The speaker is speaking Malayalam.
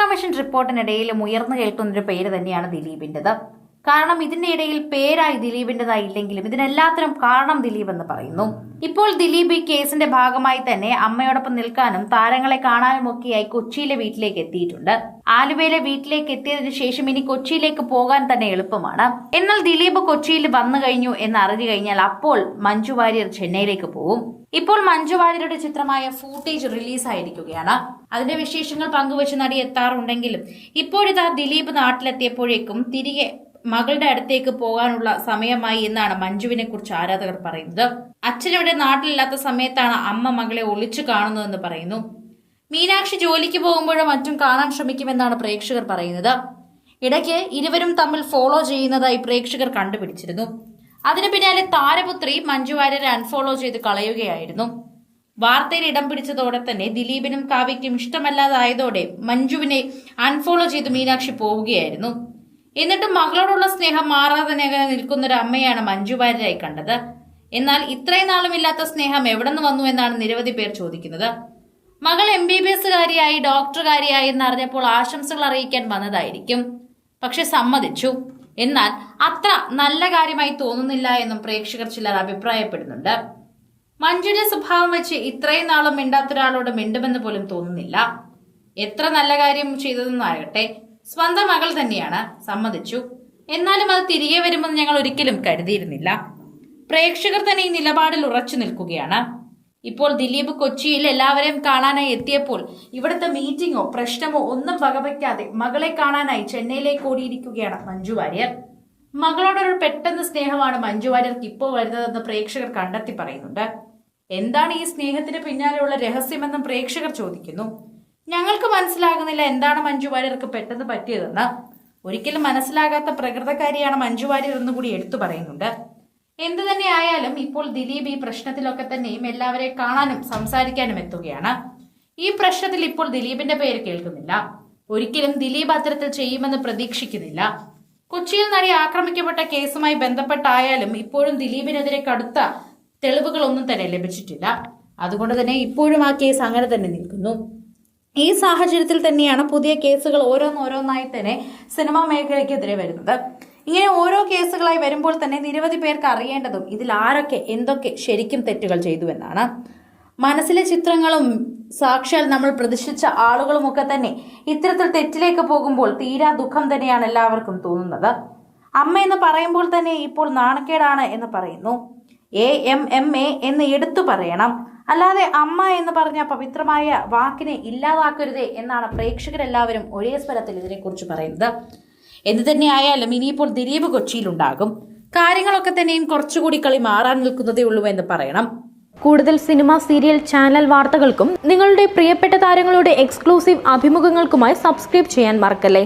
കമ്മീഷൻ റിപ്പോർട്ടിനിടയിലും ഉയർന്നു കേൾക്കുന്നൊരു പേര് തന്നെയാണ് ദിലീപിന്റേത്. കാരണം ഇതിന്റെ ഇടയിൽ പേരായി ദിലീപിന്റേതായില്ലെങ്കിലും ഇതിനെല്ലാത്തിനും കാരണം ദിലീപ് എന്ന് പറയുന്നു. ഇപ്പോൾ ദിലീപ് ഈ കേസിന്റെ ഭാഗമായി തന്നെ അമ്മയോടൊപ്പം നിൽക്കാനും താരങ്ങളെ കാണാനും ഒക്കെയായി കൊച്ചിയിലെ വീട്ടിലേക്ക് എത്തിയിട്ടുണ്ട്. ആലുവയിലെ വീട്ടിലേക്ക് എത്തിയതിനു ശേഷം ഇനി കൊച്ചിയിലേക്ക് പോകാൻ തന്നെ എളുപ്പമാണ്. എന്നാൽ ദിലീപ് കൊച്ചിയിൽ വന്നു കഴിഞ്ഞു എന്ന് അറിഞ്ഞു കഴിഞ്ഞാൽ അപ്പോൾ മഞ്ജു വാര്യർ ചെന്നൈയിലേക്ക് പോകും ഇപ്പോൾ മഞ്ജു വാര്യരുടെ ചിത്രമായ ഫൂട്ടേജ് റിലീസ് ആയിരിക്കുകയാണ് അതിന്റെ വിശേഷങ്ങൾ പങ്കുവച്ച് നടി എത്താറുണ്ടെങ്കിലും ഇപ്പോഴിതാ ദിലീപ് നാട്ടിലെത്തിയപ്പോഴേക്കും തിരികെ മകളുടെ അടുത്തേക്ക് പോകാനുള്ള സമയമായി എന്നാണ് മഞ്ജുവിനെ കുറിച്ച് ആരാധകർ പറയുന്നത്. അച്ഛനിവിടെ നാട്ടിലില്ലാത്ത സമയത്താണ് അമ്മ മകളെ ഒളിച്ചു കാണുന്നതെന്ന് പറയുന്നു. മീനാക്ഷി ജോലിക്ക് പോകുമ്പോഴും മറ്റും കാണാൻ ശ്രമിക്കുമെന്നാണ് പ്രേക്ഷകർ പറയുന്നത്. ഇടയ്ക്ക് ഇരുവരും തമ്മിൽ ഫോളോ ചെയ്യുന്നതായി പ്രേക്ഷകർ കണ്ടുപിടിച്ചിരുന്നു. അതിനു പിന്നാലെ താരപുത്രി മഞ്ജു വാര്യരെ അൺഫോളോ ചെയ്ത് കളയുകയായിരുന്നു. വാർത്തയിൽ ഇടം പിടിച്ചതോടെ തന്നെ ദിലീപിനും കാവ്യയ്ക്കും ഇഷ്ടമല്ലാതായതോടെ മഞ്ജുവിനെ അൺഫോളോ ചെയ്ത് മീനാക്ഷി പോവുകയായിരുന്നു. എന്നിട്ടും മകളോടുള്ള സ്നേഹം മാറാതെ നിൽക്കുന്ന ഒരു അമ്മയാണ് മഞ്ജു വാര്യരായി കണ്ടത്. എന്നാൽ ഇത്രയും നാളും ഇല്ലാത്ത സ്നേഹം എവിടെ നിന്ന് വന്നു എന്നാണ് നിരവധി പേർ ചോദിക്കുന്നത്. മകൾ എം ബി ബി എസുകാരിയായി ഡോക്ടർകാരിയായി എന്നറിഞ്ഞപ്പോൾ ആശംസകൾ അറിയിക്കാൻ വന്നതായിരിക്കും. പക്ഷെ സമ്മതിച്ചു. എന്നാൽ അത്ര നല്ല കാര്യമായി തോന്നുന്നില്ല എന്നും പ്രേക്ഷകർ ചിലർ അഭിപ്രായപ്പെടുന്നുണ്ട്. മഞ്ജുവിന്റെ സ്വഭാവം വെച്ച് ഇത്രയും നാളും മിണ്ടാത്ത ഒരാളോട് മിണ്ടുമെന്ന് പോലും തോന്നുന്നില്ല. എത്ര നല്ല കാര്യം ചെയ്തതെന്നാകട്ടെ സ്വന്തം മകൾ തന്നെയാണ് സമ്മതിച്ചു. എന്നാലും അത് തിരികെ വരുമെന്ന് ഞങ്ങൾ ഒരിക്കലും കരുതിയിരുന്നില്ല. പ്രേക്ഷകർ തന്നെ ഈ നിലപാടിൽ ഉറച്ചു നിൽക്കുകയാണ്. ഇപ്പോൾ ദിലീപ് കൊച്ചിയിൽ എല്ലാവരെയും കാണാനായി എത്തിയപ്പോൾ ഇവിടുത്തെ മീറ്റിംഗോ പ്രശ്നമോ ഒന്നും വകവയ്ക്കാതെ മകളെ കാണാനായി ചെന്നൈയിലേക്ക് ഓടിയിരിക്കുകയാണ് മഞ്ജു വാര്യർ. മകളോടൊരു പെട്ടെന്ന് സ്നേഹമാണ് മഞ്ജു വാര്യർക്ക് ഇപ്പോൾ വരുന്നതെന്ന് പ്രേക്ഷകർ കണ്ടെത്തി പറയുന്നുണ്ട്. എന്താണ് ഈ സ്നേഹത്തിന് പിന്നാലെയുള്ള രഹസ്യമെന്നും പ്രേക്ഷകർ ചോദിക്കുന്നു. ഞങ്ങൾക്ക് മനസ്സിലാകുന്നില്ല എന്താണ് മഞ്ജു വാര്യർക്ക് പെട്ടെന്ന് പറ്റിയതെന്ന്. ഒരിക്കലും മനസ്സിലാകാത്ത പ്രകൃതക്കാരിയാണ് മഞ്ജു വാര്യർ എന്നുകൂടി എടുത്തു പറയുന്നുണ്ട്. എന്തു തന്നെ ആയാലും ഇപ്പോൾ ദിലീപ് ഈ പ്രശ്നത്തിലൊക്കെ തന്നെയും എല്ലാവരെ കാണാനും സംസാരിക്കാനും എത്തുകയാണ്. ഈ പ്രശ്നത്തിൽ ഇപ്പോൾ ദിലീപിന്റെ പേര് കേൾക്കുന്നില്ല. ഒരിക്കലും ദിലീപ് അത്തരത്തിൽ ചെയ്യുമെന്ന് പ്രതീക്ഷിക്കുന്നില്ല. കൊച്ചിയിൽ നടി ആക്രമിക്കപ്പെട്ട കേസുമായി ബന്ധപ്പെട്ടായാലും ഇപ്പോഴും ദിലീപിനെതിരെ കടുത്ത തെളിവുകളൊന്നും തന്നെ ലഭിച്ചിട്ടില്ല. അതുകൊണ്ട് തന്നെ ഇപ്പോഴും ആ കേസ് അങ്ങനെ തന്നെ നിൽക്കുന്നു. ഈ സാഹചര്യത്തിൽ തന്നെയാണ് പുതിയ കേസുകൾ ഓരോന്നോരോന്നായി തന്നെ സിനിമാ മേഖലയ്ക്കെതിരെ വരുന്നത്. ഇങ്ങനെ ഓരോ കേസുകളായി വരുമ്പോൾ തന്നെ നിരവധി പേർക്ക് അറിയേണ്ടതും ഇതിൽ ആരൊക്കെ എന്തൊക്കെ ശരിക്കും തെറ്റുകൾ ചെയ്തു എന്നാണ്. മനസ്സിലെ ചിത്രങ്ങളും സാക്ഷാൽ നമ്മൾ പ്രതിഷ്ഠിച്ച ആളുകളുമൊക്കെ തന്നെ ഇത്തരത്തിൽ തെറ്റിലേക്ക് പോകുമ്പോൾ തീരാ ദുഃഖം തന്നെയാണ് എല്ലാവർക്കും തോന്നുന്നത്. അമ്മ എന്ന് പറയുമ്പോൾ തന്നെ ഇപ്പോൾ നാണക്കേടാണ് എന്ന് പറയുന്നു. എ എം എം എ എന്ന് എടുത്തു പറയണം. അല്ലാതെ അമ്മ എന്ന് പറഞ്ഞ പവിത്രമായ വാക്കിനെ ഇല്ലാതാക്കരുതേ എന്നാണ് പ്രേക്ഷകരെല്ലാവരും ഒരേ സ്വരത്തിൽ ഇതിനെക്കുറിച്ച് പറയുന്നത്. എന്ത് തന്നെയായാലും ഇനിയിപ്പോൾ ദിലീപ് കൊച്ചിയിലുണ്ടാകും. കാര്യങ്ങളൊക്കെ തന്നെയും കുറച്ചുകൂടി കളി മാറാൻ നിൽക്കുന്നതേ ഉള്ളൂ എന്ന് പറയണം. കൂടുതൽ സിനിമ സീരിയൽ ചാനൽ വാർത്തകൾക്കും നിങ്ങളുടെ പ്രിയപ്പെട്ട താരങ്ങളുടെ എക്സ്ക്ലൂസീവ് അഭിമുഖങ്ങൾക്കുമായി സബ്സ്ക്രൈബ് ചെയ്യാൻ മറക്കല്ലേ?